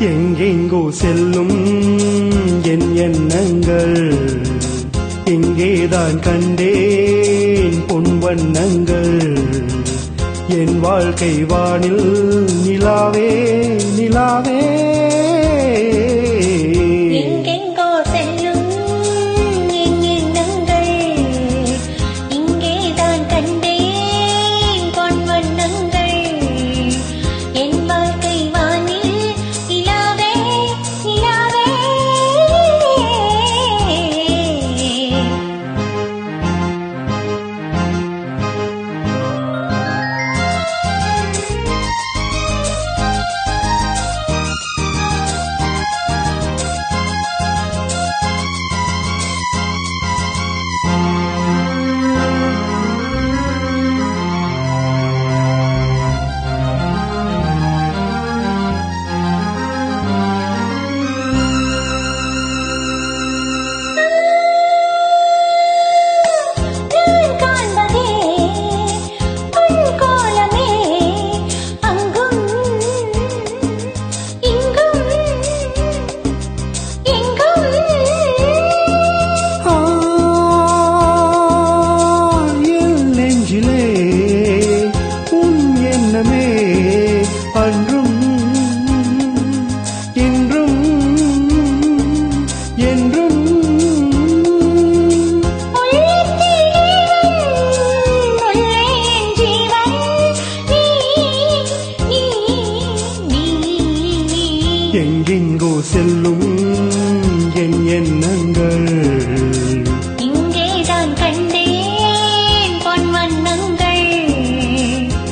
எங்கெங்கோ செல்லும் என் எண்ணங்கள் இங்கேதான் கண்டேன் பொன் வண்ணங்கள் என் வாழ்க்கை வானில் நிலாவே நிலாவே. எங்கெங்கோ செல்லும் என் எண்ணங்கள். இங்கேதான் கண்டேன் பொன் வண்ணங்கள்.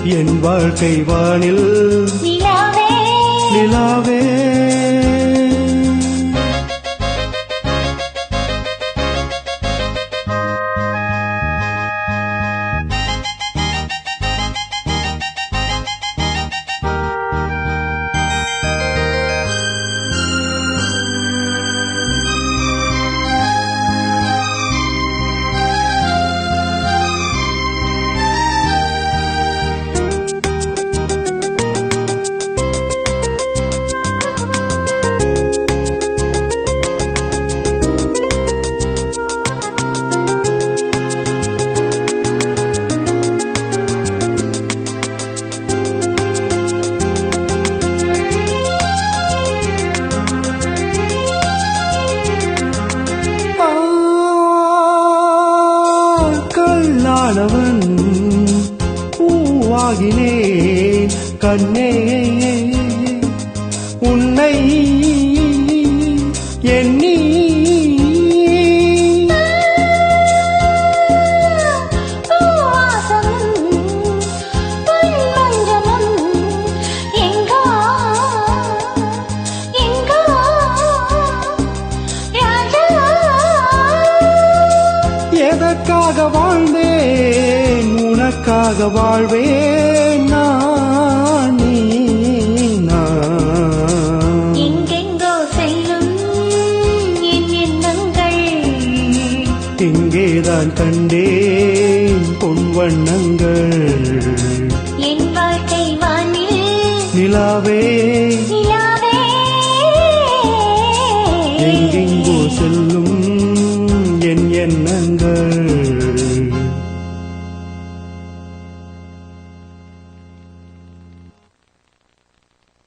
என் வாழ்க்கை வானில் நிலாவே. நிலாவே. கல்லானவன். பூவாகினேன் கண்ணே. உன்னை எண்ணி. பூவாசமும் உனக்காக வாழ்வேன் நான். எங்கெங்கோ செல்லும் என் எண்ணங்கள். இங்கேதான் கண்டேன் பொன் வண்ணங்கள். என் வாழ்க்கை வானில் நிலாவே. எங்கெங்கோ செல்லும் என் எண்ணங்கள்.